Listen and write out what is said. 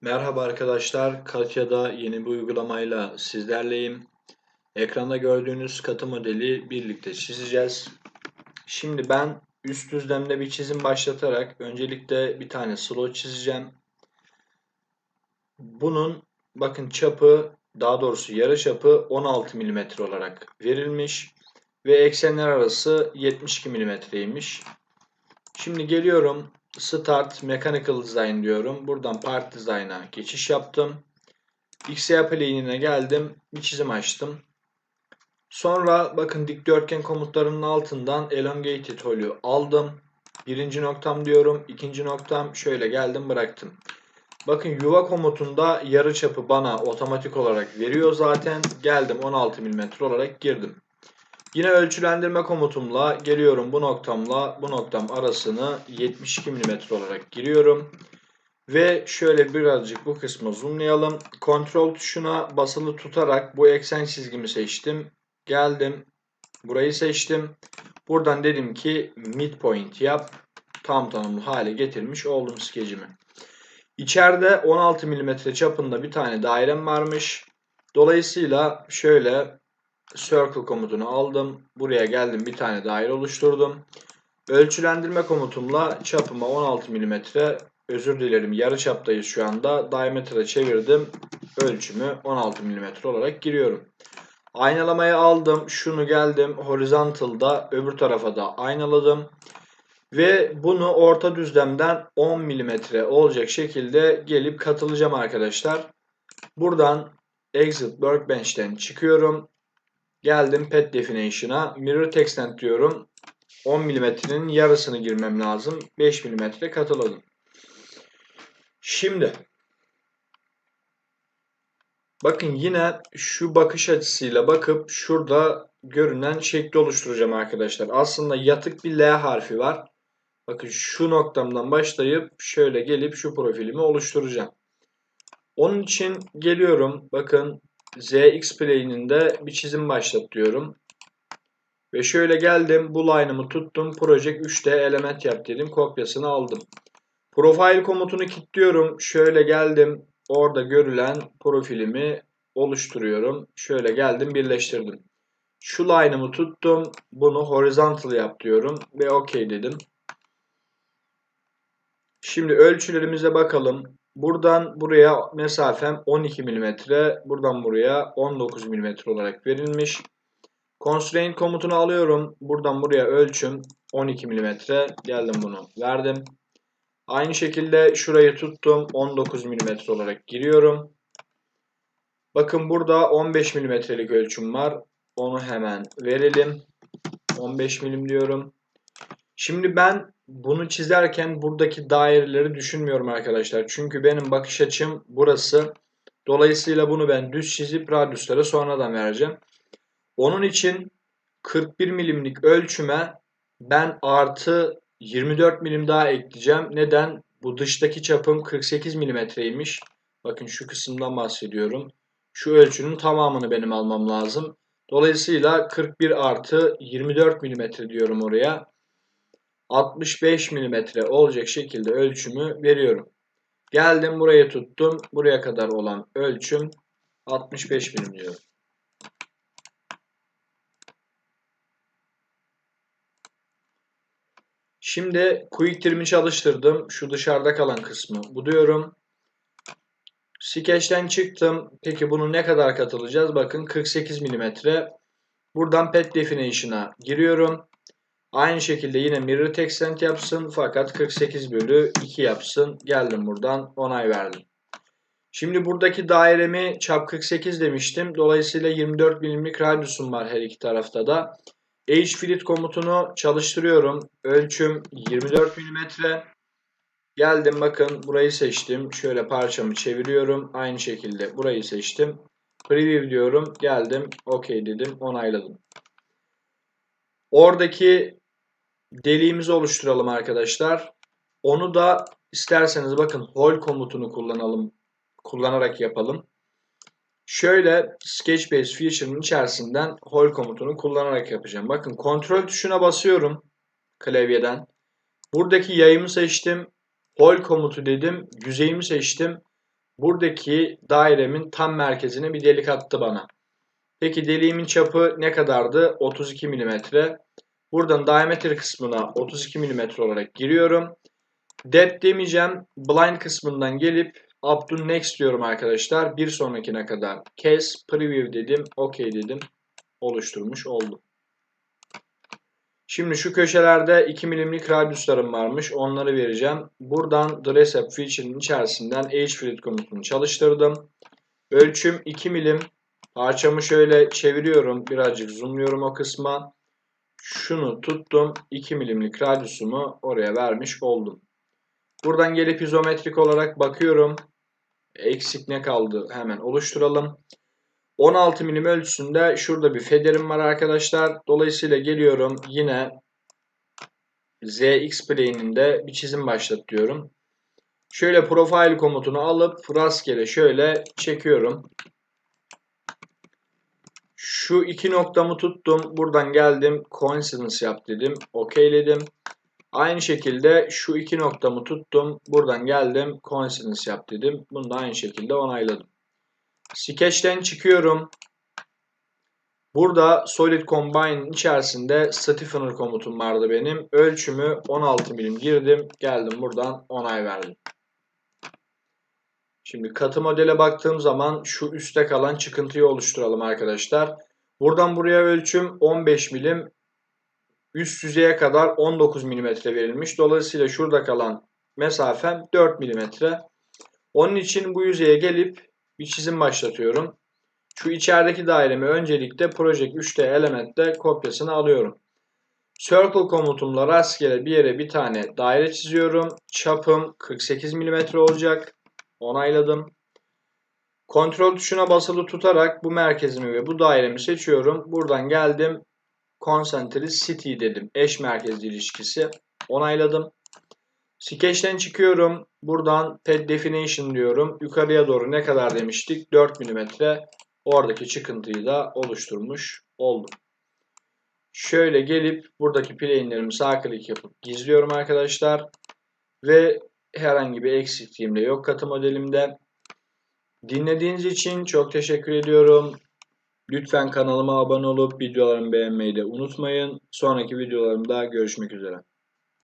Merhaba arkadaşlar, Katya'da yeni bir uygulamayla sizlerleyim. Ekranda gördüğünüz katı modeli birlikte çizeceğiz. Şimdi ben üst düzlemde bir çizim başlatarak öncelikle bir tane slot çizeceğim. Bunun bakın çapı, daha doğrusu yarı çapı 16 mm olarak verilmiş ve eksenler arası 72 mm'ymiş. Şimdi geliyorum Start Mechanical Design diyorum. Buradan Part Design'a geçiş yaptım. XY plane'ine geldim. Bir çizim açtım. Sonra bakın dikdörtgen komutlarının altından Elongated Tool'ü aldım. Birinci noktam diyorum. ikinci noktam şöyle geldim bıraktım. Bakın yuva komutunda yarı çapı bana otomatik olarak veriyor zaten. Geldim 16 mm olarak girdim. Yine ölçülendirme komutumla geliyorum bu noktamla bu noktam arasını 72 mm olarak giriyorum. Ve şöyle birazcık bu kısmı zoomlayalım. Kontrol tuşuna basılı tutarak bu eksen çizgimi seçtim. Geldim. Burayı seçtim. Buradan dedim ki midpoint yap. Tam tanımlı hale getirmiş oldum skecimi. İçeride 16 mm çapında bir tane dairem varmış. Dolayısıyla şöyle circle komutunu aldım. Buraya geldim bir tane daire oluşturdum. Ölçülendirme komutumla çapıma 16 mm özür dilerim yarı çaptayız şu anda. Diameter'a çevirdim. Ölçümü 16 mm olarak giriyorum. Aynalamayı aldım. Şunu geldim horizontal'da öbür tarafa da aynaladım. Ve bunu orta düzlemden 10 mm olacak şekilde gelip katılacağım arkadaşlar. Buradan Exit Workbench'ten çıkıyorum. Geldim Pet Definition'a. Mirror Textent diyorum. 10 mm'nin yarısını girmem lazım. 5 mm katıladım. Şimdi bakın yine şu bakış açısıyla bakıp şurada görünen şekli oluşturacağım arkadaşlar. Aslında yatık bir L harfi var. Bakın şu noktamdan başlayıp şöyle gelip şu profilimi oluşturacağım. Onun için geliyorum. Bakın ZX plane'inde bir çizim başlat diyorum. Ve şöyle geldim. Bu line'ımı tuttum. Project 3D element yap dedim. Kopyasını aldım. Profile komutunu kilitliyorum. Şöyle geldim. Orada görülen profilimi oluşturuyorum. Şöyle geldim birleştirdim. Şu line'ımı tuttum. Bunu horizontal yap diyorum. Ve OK dedim. Şimdi ölçülerimize bakalım. Buradan buraya mesafem 12 mm. Buradan buraya 19 mm olarak verilmiş. Constraint komutunu alıyorum. Buradan buraya ölçüm 12 mm. Geldim bunu verdim. Aynı şekilde şurayı tuttum. 19 mm olarak giriyorum. Bakın burada 15 mm'lik ölçüm var. Onu hemen verelim. 15 mm diyorum. Şimdi ben bunu çizerken buradaki daireleri düşünmüyorum arkadaşlar. Çünkü benim bakış açım burası. Dolayısıyla bunu ben düz çizip radyusları sonradan vereceğim. Onun için 41 milimlik ölçüme ben artı 24 milim daha ekleyeceğim. Neden? Bu dıştaki çapım 48 milimetreymiş. Bakın şu kısımdan bahsediyorum. Şu ölçünün tamamını benim almam lazım. Dolayısıyla 41 artı 24 milimetre diyorum oraya. 65 mm olacak şekilde ölçümü veriyorum. Geldim buraya tuttum. Buraya kadar olan ölçüm 65 mm diyorum. Şimdi quick trim'i çalıştırdım. Şu dışarıda kalan kısmı bu diyorum. Sketch'ten çıktım. Peki bunu ne kadar katılacağız? Bakın 48 mm. Buradan pet definition'a giriyorum. Aynı şekilde yine mirror extent yapsın fakat 48 bölü 2 yapsın. Geldim buradan onay verdim. Şimdi buradaki dairemi çap 48 demiştim. Dolayısıyla 24 milimlik radyusum var her iki tarafta da. H flit komutunu çalıştırıyorum. Ölçüm 24 milimetre. Geldim bakın burayı seçtim. Şöyle parçamı çeviriyorum. Aynı şekilde burayı seçtim. Preview diyorum. Geldim. OK dedim. Onayladım. Oradaki deliğimizi oluşturalım arkadaşlar. Onu da isterseniz bakın hol komutunu kullanalım kullanarak yapalım. Şöyle Sketchbase Feature'ın içerisinden hol komutunu kullanarak yapacağım. Bakın kontrol tuşuna basıyorum klavyeden. Buradaki yayımı seçtim. Hol komutu dedim. Yüzeyimi seçtim. Buradaki dairemin tam merkezine bir delik attı bana. Peki deliğimin çapı ne kadardı? 32 mm. Buradan diameter kısmına 32 mm olarak giriyorum. Depth demeyeceğim. Blind kısmından gelip up to next diyorum arkadaşlar. Bir sonrakine kadar kes, preview dedim, OK dedim. Oluşturmuş oldum. Şimdi şu köşelerde 2 milimlik radyuslarım varmış. Onları vereceğim. Buradan dress up feature'ın içerisinden hfleet komutunu çalıştırdım. Ölçüm 2 milim. Parçamı şöyle çeviriyorum. Birazcık zoomluyorum o kısma. Şunu tuttum. 2 milimlik radyusumu oraya vermiş oldum. Buradan gelip izometrik olarak bakıyorum. Eksik ne kaldı hemen oluşturalım. 16 milim ölçüsünde şurada bir federim var arkadaşlar. Dolayısıyla geliyorum yine ZX plane'inde bir çizim başlatıyorum. Şöyle profile komutunu alıp rastgele şöyle çekiyorum. Şu iki noktamı tuttum. Buradan geldim. Coincidence yap dedim. Okeyledim. Aynı şekilde şu iki noktamı tuttum. Buradan geldim. Coincidence yap dedim. Bunu da aynı şekilde onayladım. Sketch'ten çıkıyorum. Burada Solid Combine'in içerisinde Stiffener komutum vardı benim. Ölçümü 16 milim girdim. Geldim buradan onay verdim. Şimdi katı modele baktığım zaman şu üstte kalan çıkıntıyı oluşturalım arkadaşlar. Buradan buraya ölçüm 15 milim. Üst yüzeye kadar 19 milimetre verilmiş. Dolayısıyla şurada kalan mesafem 4 milimetre. Onun için bu yüzeye gelip bir çizim başlatıyorum. Şu içerideki dairemi öncelikle Project 3D Element'te kopyasını alıyorum. Circle komutumla rastgele bir yere bir tane daire çiziyorum. Çapım 48 mm olacak. Onayladım. Kontrol tuşuna basılı tutarak bu merkezimi ve bu dairemi seçiyorum. Buradan geldim. Concentric City dedim. Eş merkezli ilişkisi. Onayladım. Sketch'ten çıkıyorum. Buradan Pad Definition diyorum. Yukarıya doğru ne kadar demiştik? 4 mm. Oradaki çıkıntıyı da oluşturmuş oldum. Şöyle gelip buradaki plane'lerimi sağ klik yapıp gizliyorum arkadaşlar. Ve herhangi bir eksikliğim de yok katı modelimde. Dinlediğiniz için çok teşekkür ediyorum. Lütfen kanalıma abone olup videolarımı beğenmeyi de unutmayın. Sonraki videolarımda görüşmek üzere.